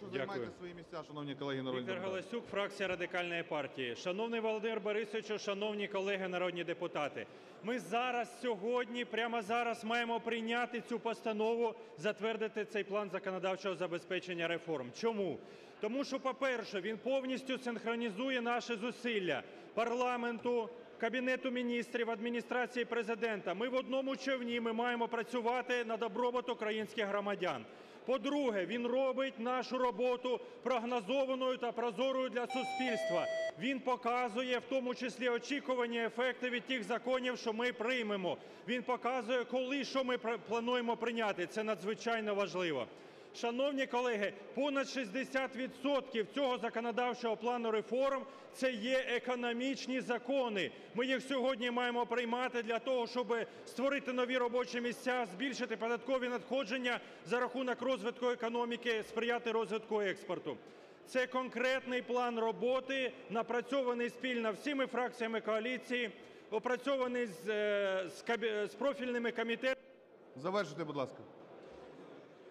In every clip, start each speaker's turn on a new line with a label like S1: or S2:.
S1: Прошу
S2: Дякую.
S1: займайте свої місця, шановні колеги народні
S2: Віктор
S1: депутати.
S2: Галасюк, фракція Радикальної партії. Шановний Володимир Борисовичу, шановні колеги народні депутати. Ми зараз, сьогодні, прямо зараз маємо прийняти цю постанову, затвердити цей план законодавчого забезпечення реформ. Чому? Тому що, по-перше, він повністю синхронізує наші зусилля парламенту, Кабінету Міністрів, Адміністрації Президента. Ми в одному човні, ми маємо працювати на добробут українських громадян. По-друге, він робить нашу роботу прогнозованою та прозорою для суспільства. Він показує в тому числі очікувані ефекти від тих законів, що ми приймемо. Він показує, коли що ми плануємо прийняти. Це надзвичайно важливо. Шановні колеги, понад 60% цього законодавчого плану реформ – це є економічні закони. Ми їх сьогодні маємо приймати для того, щоб створити нові робочі місця, збільшити податкові надходження за рахунок розвитку економіки, сприяти розвитку експорту. Це конкретний план роботи, напрацьований спільно всіма фракціями коаліції, опрацьований з, е, з з профільними комітетами.
S1: Завершуйте, будь ласка.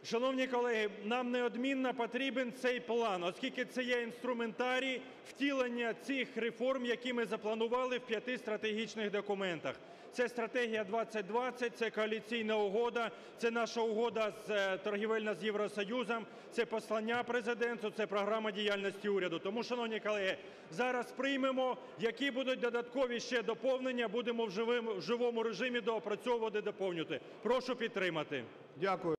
S2: Шановні колеги, нам неодмінно потрібен цей план, оскільки це є інструментарій втілення цих реформ, які ми запланували в п'яти стратегічних документах. Це стратегія 2020, це коаліційна угода, це наша угода з е, торгівельна з Євросоюзом, це послання президенту, це програма діяльності уряду. Тому, шановні колеги, зараз приймемо, які будуть додаткові ще доповнення, будемо в живому режимі доопрацьовувати, доповнювати. Прошу підтримати.
S1: Дякую.